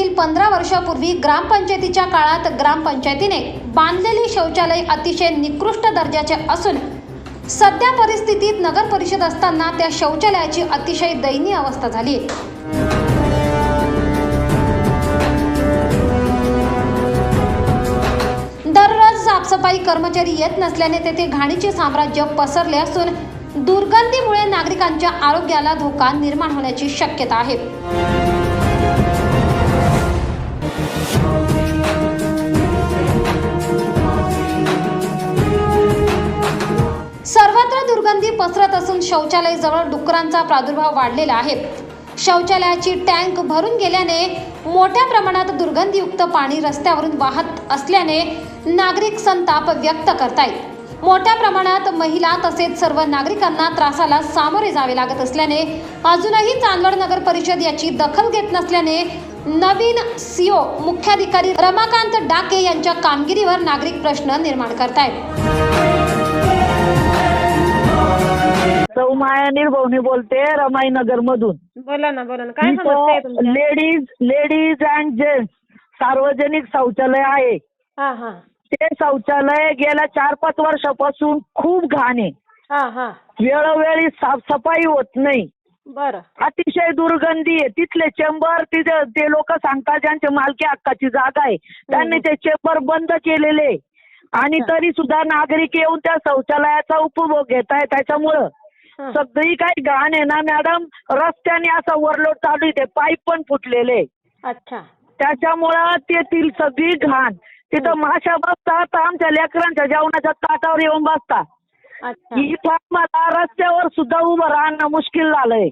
येथील पंधरा वर्षापूर्वी ग्रामपंचायतीच्या काळात ग्रामपंचायतीने बांधलेली शौचालय अतिशय निकृष्ट दर्जाचे असून सध्या परिस्थितीत नगर परिषद असताना त्या शौचालयाची अतिशय दयनीय अवस्था झाली आहे. दररोज साफसफाई कर्मचारी येत नसल्याने तेथे घाणीचे साम्राज्य पसरले असून दुर्गंधीमुळे नागरिकांच्या आरोग्याला धोका निर्माण होण्याची शक्यता आहे. पसरत असून शौचालय जवळ डुकरांचा प्रादुर्भाव वाढलेला आहे. शौचालयाची टँक भरून गेल्याने मोठ्या प्रमाणात दुर्गंधीयुक्त पाणी रस्त्यावरून वाहत असल्याने नागरिक संताप व्यक्त करतायत. मोठ्या प्रमाणात महिला तसेच सर्व नागरिकांना त्रासाला सामोरे जावे लागत असल्याने अजूनही चांदवड नगर परिषद याची दखल घेत नसल्याने नवीन सीओ मुख्याधिकारी रमाकांत डाके यांच्या कामगिरीवर नागरिक प्रश्न निर्माण करतायत. सौ माया निर्भवनी बोलते रमाईनगर मधून. बोला ना बोला ना. काय समस्या आहे तुमच्या? लेडीज लेडीज अँड जेंट्स सार्वजनिक शौचालय आहे. हा हा. ते शौचालय गेल्या चार पाच वर्षापासून खूप घाण आहे. हा हा. वेळोवेळी साफसफाई होत नाही. बरं. अतिशय दुर्गंधी आहे. तिथले चेंबर तिथे ते लोक सांगतात ज्यांचे मालकी हक्काची जागा आहे. त्यांनी ते चेंबर बंद केलेले आहे. आणि तरी सुद्धा नागरिक येऊन त्या शौचालयाचा उपभोग घेत आहे त्याच्यामुळं. सगळी काही घाण आहे ना मॅडम? रस्त्याने असा ओव्हरलोड चालू आहे ते पाईप पण फुटलेले. अच्छा. त्याच्यामुळं तेथील सगळी घाण. तिथं माशा बसतात आमच्या लेकरांच्या जेवणाच्या ताटावर येऊन बसतात. अच्छा. इथं मला रस्त्यावर सुद्धा उभं राहणं मुश्किल झालंय.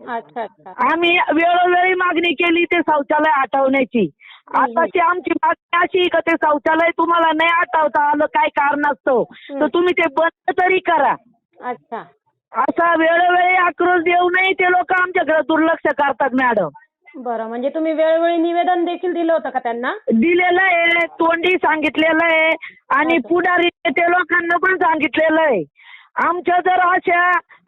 अच्छा अच्छा. आम्ही वेळोवेळी मागणी केली ते शौचालय हटवण्याची आताची आमची मागणी अशी का ते शौचालय तुम्हाला नाही हटवता आलं काय कारण असतं? तर तुम्ही ते बंद तरी करा. अच्छा. असा वेळोवेळी आक्रोश देऊनही ते लोक आमच्याकडे दुर्लक्ष करतात मॅडम बरं म्हणजे तुम्ही वेळोवेळी निवेदन देखील दिलं होतं का त्यांना? दिलेलं आहे तोंडी सांगितलेलं आहे आणि पुढारी ते लोकांना पण सांगितलेलं आहे. आमच्या जर अशा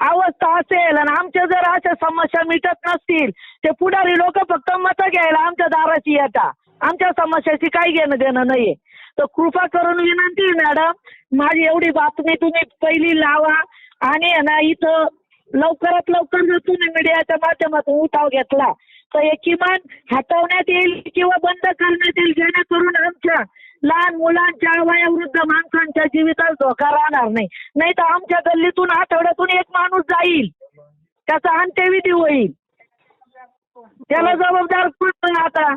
अवस्था असेल आणि आमच्या जर अशा समस्या मिटत नसतील ते पुढारी लोक फक्त मतं घ्यायला आमच्या दाराशी येतात. आमच्या समस्याशी काही घेणं देणं नाहीये. तर कृपा करून विनंती मॅडम माझी एवढी बातमी तुम्ही पहिली लावा आणि ना इथं लवकरात लवकर जर तुम्ही मीडियाच्या माध्यमातून उठाव घेतला तर हे किमान हटवण्यात येईल किंवा बंद करण्यात येईल जेणेकरून आमच्या लहान मुलांच्या वयोवृद्ध माणसांच्या जीवितास धोका राहणार नाही. नाही तर आमच्या गल्लीतून आठवड्यातून एक माणूस जाईल. त्याचा अंत्यविधी होईल. त्याला जबाबदार कोण आता?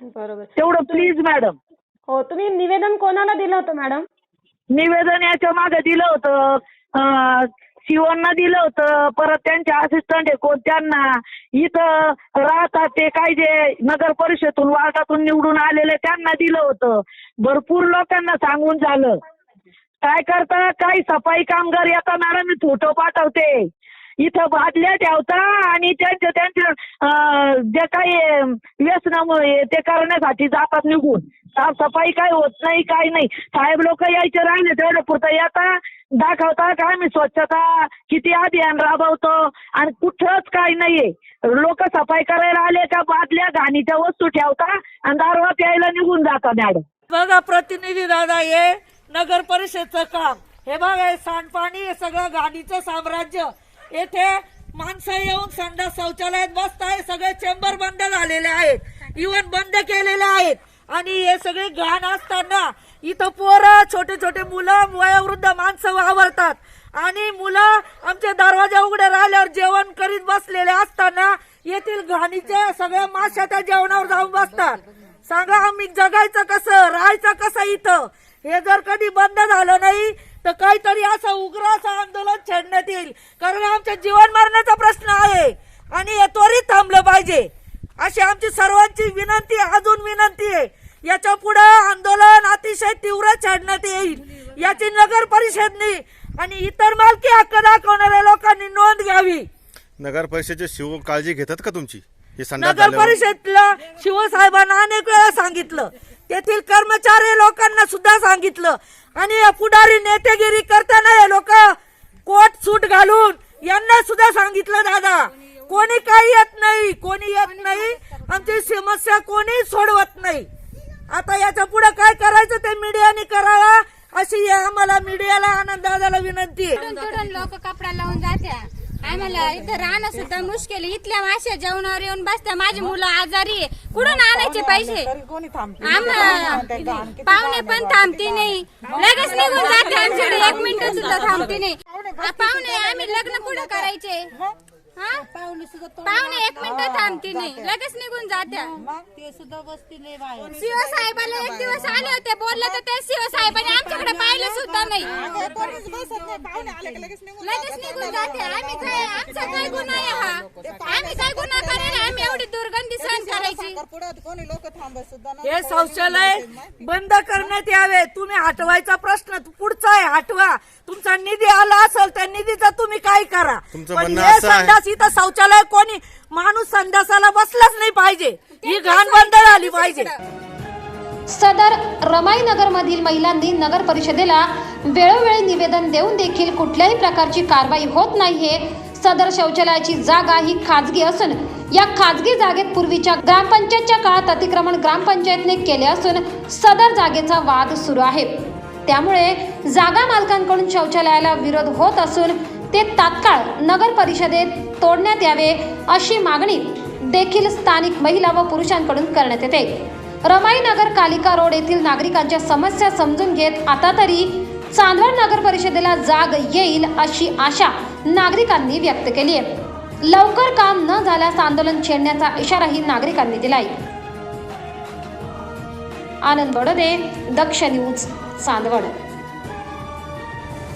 बरोबर. तेवढं प्लीज मॅडम हो तुम्ही निवेदन कोणाला दिलं होतं मॅडम निवेदन याच्या मागे दिलं होतं. शिवांना दिलं होतं. परत त्यांचे असिस्टंट आहे कोण? त्यांना. इथं राहतात ते काय जे नगर परिषदेतून वार्डातून निवडून आलेले त्यांना दिलं होतं. भरपूर लोकांना सांगून झालं. काय करता? काही सफाई कामगार येताना मॅडम मी फोटो पाठवते. इथं बादल्या ठेवता आणि त्यांच्या त्यांच्या अं, जे काही व्यसनामुळे ते करण्यासाठी जातात निघून. साफसफाई काय होत नाही काय नाही. साहेब लोक यायचे राहिले तेवढ्या पुरता येता दाखवता काय मी स्वच्छता किती अभियान राबवतो आणि कुठंच काय नाहीये. लोक सफाई करायला आले का बादल्या घाणीच्या वस्तू ठेवता आणि दारवा प्यायला निघून जाता मॅडम. बघा प्रतिनिधी दादा हे नगर परिषदचं काम. हे बघा हे सांडपाणी हे सगळं गाडीचं साम्राज्य. येथे माणसं येऊन संडास शौचालयात बसताय सगळे चेंबर बंद झालेले आहेत. इव्हन बंद केलेले आहेत. आणि हे सगळे घाण असताना इथं पोरं छोटे छोटे मुलं वयोवृद्ध माणसं वावरतात. आणि मुलं आमचे दरवाजा उघडे राहिल्यावर जेवण करीत बसलेले असताना येथील घाणीचे सगळ्या माश्या त्या जेवणावर जाऊन बसतात. सांगा आम्ही जगायचं कसं राहायचं कसं इथं? हे जर कधी बंद झालं नाही तर काहीतरी असं उग्र असं आंदोलन छेडण्यात येईल. कारण आमच्या जीवन मरणाचा प्रश्न आहे. आणि हे त्वरित थांबलं पाहिजे. अशी आमची सर्वांची विनंती अजून विनंती आहे. याच्यापुढे आंदोलन अतिशय तीव्र छेडण्यात येईल. याची नगर परिषदनी आणि इतर मालकी हक्क दाखवणाऱ्या लोकांनी नोंद घ्यावी. नगर परिषदेचे शिव काळजी घेतात का तुमची? हे संडास नगर झाल्यावर? परिषदला शिवसाहेबांना अनेक वेळा सांगितलं. कर्मचारी लोकांना सुद्धा सांगितलं. आणि पुढारी नेतेगिरी करताना हे लोक कोट सूट घालून यांना सुद्धा सांगितलं दादा कोणी काही येत नाही कोणी येत नाही आमची समस्या कोणी सोडवत नाही. आता याच्यापुढे काय करायचं ते मीडियाने करावा अशी आम्हाला मीडियाला आनंद दादाला विनंती लोक कपडा लावून जात्या. आम्हाला इथं राहणं सुद्धा मुश्किल. इथल्या माश्या जेवणावर येऊन बसत्या. माझी मुलं आजारी आहे. कुठून आणायचे पैसे? आम्हाला पाहुणे पण थांबते नाही. लगेच निघून जाते आमच्याकडे. एक मिनिट सुद्धा थांबते नाही. आ, पाहुणे आम्ही लग्न कुठं करायचे? हा? पाहुणे एक मिनिट थांबते नाही. लगेच निघून जात्या. साहेबाला एक दिवस आले होते बोलले तर ते साहेबांनी आमच्याकडे पाहिलं सुद्धा नाही. लगेच निघून जाते. आम्ही काय आमचा काय गुन्हा आहे हा? आम्ही काय गुन्हा करायला आम्ही एवढी दुर्गंधी सहन करायची? कोणी लोक थांबत सुद्धा नाही. हे शौचालय बंद करण्यात यावे. तुम्ही हटवायचा प्रश्न पुढचा आहे. हटवा. तुमचा निधी आला असेल त्या निधीचा तुम्ही काय करा? तुमचं पण म्हणणं हे असं आहे- संडास इथं शौचालय कोणी? माणूस संडासाला बसलाच नाही पाहिजे. ही घाण बंद झाली पाहिजे. सदर रमाईनगरमधील महिलांनी नगर परिषदेला वेळोवेळी निवेदन देऊन देखील कुठल्याही प्रकारची कारवाई होत नाहीये. सदर शौचालयाची जागा ही खाजगी असून या खाजगी जागेत पूर्वीच्या ग्रामपंचायतच्या काळात अतिक्रमण ग्रामपंचायतने केले असून सदर जागेचा वाद सुरू आहे. त्यामुळे जागा मालकांकडून शौचालयाला विरोध होत असून ते तात्काळ नगर परिषदेत तोडण्यात यावे अशी मागणी देखील स्थानिक महिला व पुरुषांकडून करण्यात येते. रमाईनगर कालिका रोड येथील नागरिकांच्या समस्या समजून घेत आता तरी चांदवड नगर परिषदेला जाग येईल अशी आशा नागरिकांनी व्यक्त केली आहे. लवकर काम न झाल्यास आंदोलन छेडण्याचा इशाराही नागरिकांनी दिलाय. आनंद बडोदे दक्ष न्यूज. चांदवड.